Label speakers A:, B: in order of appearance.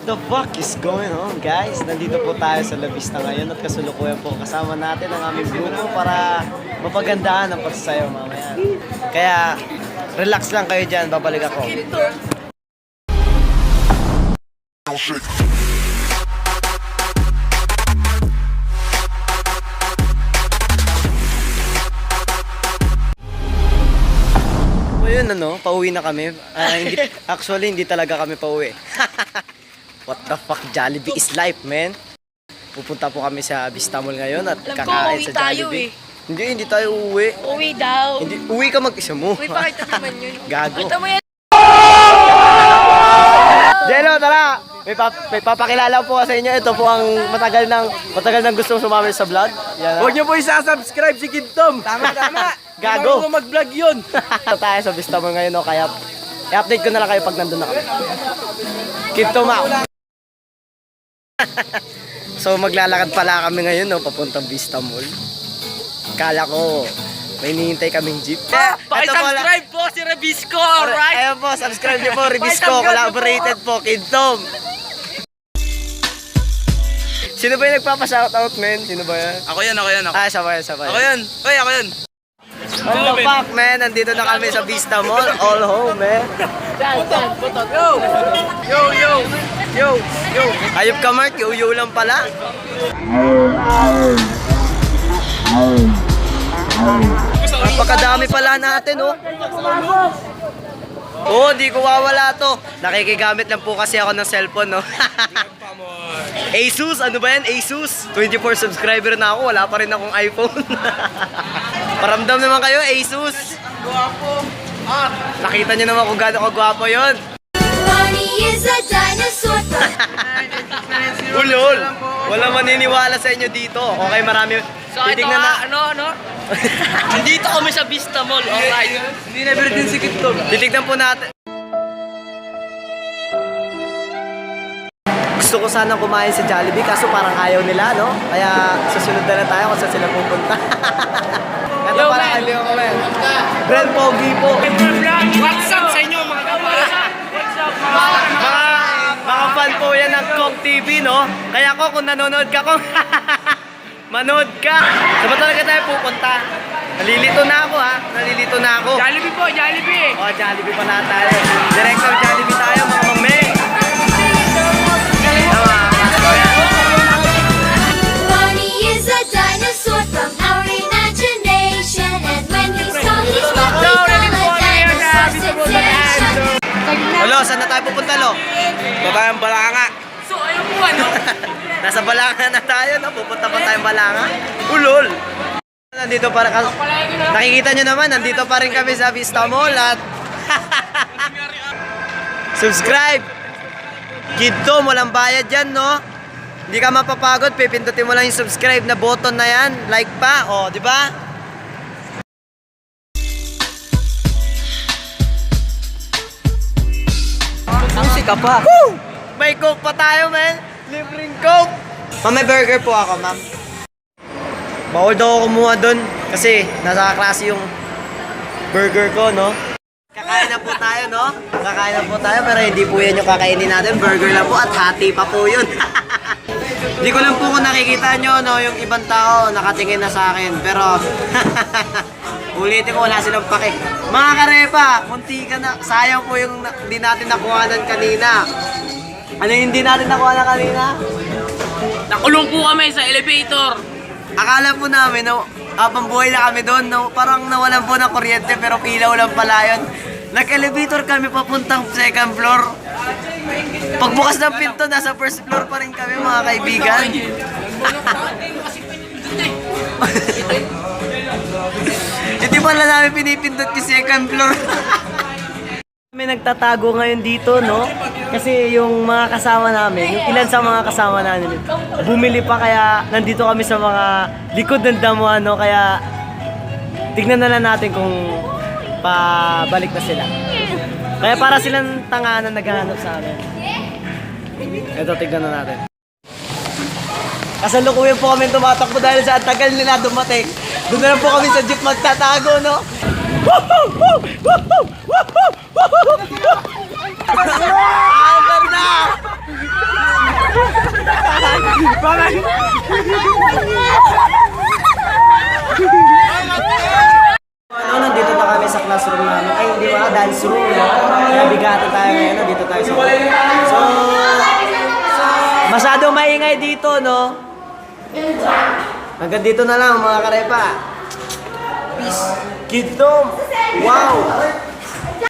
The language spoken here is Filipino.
A: The fuck is going on guys? Nandito po tayo sa Labista ngayon at kasulukuyan po kasama natin ang aming grupo para mapagandaan ang pagsasayaw mamaya. Kaya relax lang kayo dyan, babalik ako. O yun ano, pauwi na kami. Ah, hindi, actually, hindi talaga kami pauwi. The fuck, Jollibee is life, man. Pupunta po kami sa Vista Mall ngayon at
B: Alam ko,
A: kakain
B: uwi
A: sa
B: tayo
A: Jollibee. Hindi, hindi tayo uuwi.
B: Uwi daw.
A: Hindi, uwi ka mag-isa mo.
B: Uy, pakita naman yun.
A: Gago.
B: Kita mo yan.
A: Jello, tara! May, pap may papakilala po sa inyo. Ito po ang matagal ng matagal nang gustong sumama sa vlog. Yan.
C: Huwag niyo po isa-subscribe si Kid Tom. Tama, tama.
A: Gago.
C: Marunong mag-vlog yun.
A: tayo sa Vista Mall ngayon, no? kaya i-update ko na lang kayo pag nandun na kami. Keep to mouth. so maglalakad pala kami ngayon, no, papuntang Vista Mall. Kala ko, may hinihintay kaming jeep.
C: Ah, Pakisubscribe po si Rebisco, alright?
A: Ayun po, subscribe niyo po,
C: Pakisubscribe
A: collaborated po, Kid Tom. Sino ba yung nagpapa-shoutout, men? Sino ba yan?
C: Ako yan, ako yan, ako.
A: Ah, sabay, sabay.
C: Ako yan. Uy, ako yan.
A: The fuck, man? Nandito na kami sa Vista Mall. All home, man.
C: Yo! Yo, yo! Yo! Yo!
A: Ayop ka, Mark. Yo-yo lang pala. Napakadami pala natin, oh. Oo, oh, di ko wawala to. Nakikigamit lang po kasi ako ng cellphone, no? Asus, ano ba yan? Asus. 24 subscriber na ako, wala pa rin akong iPhone. Paramdam naman kayo, Asus.
C: Guwapo. Ah!
A: Nakita niyo naman kung gaano kagwapo yon.
D: Barney is a dinosaur
A: Ulol! Wala maniniwala sa inyo dito. Okay, marami.
B: So ito
A: Titignan
B: nga, ano, ano? Nandito kami sa Vista Mall, alright.
C: Hindi never din si Kid Tom.
A: Titignan po natin. Gusto ko sana kumain sa Jollibee kaso parang ayaw nila, no? Kaya susunod na lang tayo kung saan sila pupunta. Ito para
B: man.
A: kay Leo Kamen. Brel Pogi po.
C: What's up sa inyo mga kapatid? What's up mga
A: Mga, mga fan po yan ng Kong TV, no? Kaya ko, kung nanonood ka, kung manood ka. Saan ba talaga tayo pupunta? Nalilito na ako, ha? Nalilito na ako.
C: Jollibee po, Jollibee!
A: Oh, Jollibee pa na tayo. Director Jollibee tayo, saan na tayo pupunta, Lo?
C: Babayang balanga.
B: So, ayun po, ano?
A: Nasa Balanga na tayo, no? Pupunta pa tayong Balanga. Ulol! Nandito para ka... Nakikita nyo naman, nandito pa rin kami sa Vista Mall at... Subscribe! Kid Tom, walang bayad yan, no? Hindi ka mapapagod, pipindutin mo lang yung subscribe na button na yan. Like pa, oh, di ba?
C: Ka pa.
A: Woo! May coke pa tayo, man. Libreng coke. Ma'am, may burger po ako, ma'am. Bawal daw ako kumuha doon kasi nasa klase yung burger ko, no? Kakain na po tayo, no? Kakain na po tayo pero hindi po yan yung kakainin natin. Burger lang po at hati pa po yun. Hindi ko lang po kung nakikita nyo, no, yung ibang tao nakatingin na sa akin. Pero, ulitin ko, wala silang pake. Mga karepa, munti ka na. Sayang po yung na- hindi natin nakuhanan kanina. Ano yung hindi natin nakuhanan kanina?
B: Nakulong po kami sa elevator.
A: Akala po namin, no, habang buhay na kami doon, no, parang nawalan po ng kuryente pero ilaw lang pala yun. Nag-elevator kami papuntang second floor. Pagbukas ng pinto, nasa first floor pa rin kami mga kaibigan. Hindi pala namin pinipindot yung second floor. Kami nagtatago ngayon dito, no? Kasi yung mga kasama namin, yung ilan sa mga kasama namin, bumili pa kaya nandito kami sa mga likod ng damuhan, no? Kaya tignan na lang natin kung pabalik na sila. Kaya para silang tanga na naghahanap sa amin. Ito, tignan na natin. Kasalukuyan po kami tumatakbo dahil sa tagal nila dumating. Doon na po kami sa jeep magtatago, no? Woohoo! Woo! Woohoo! Woohoo! Woohoo! Ang ganda! Ano, nandito na kami sa classroom namin. Ay, hindi ba? Dance room, no? Kaya bigati tayo ngayon, no? Dito tayo sa... So, masyadong maingay dito, no? Hanggang dito na lang, mga karepa. Peace. Kingdom. Wow.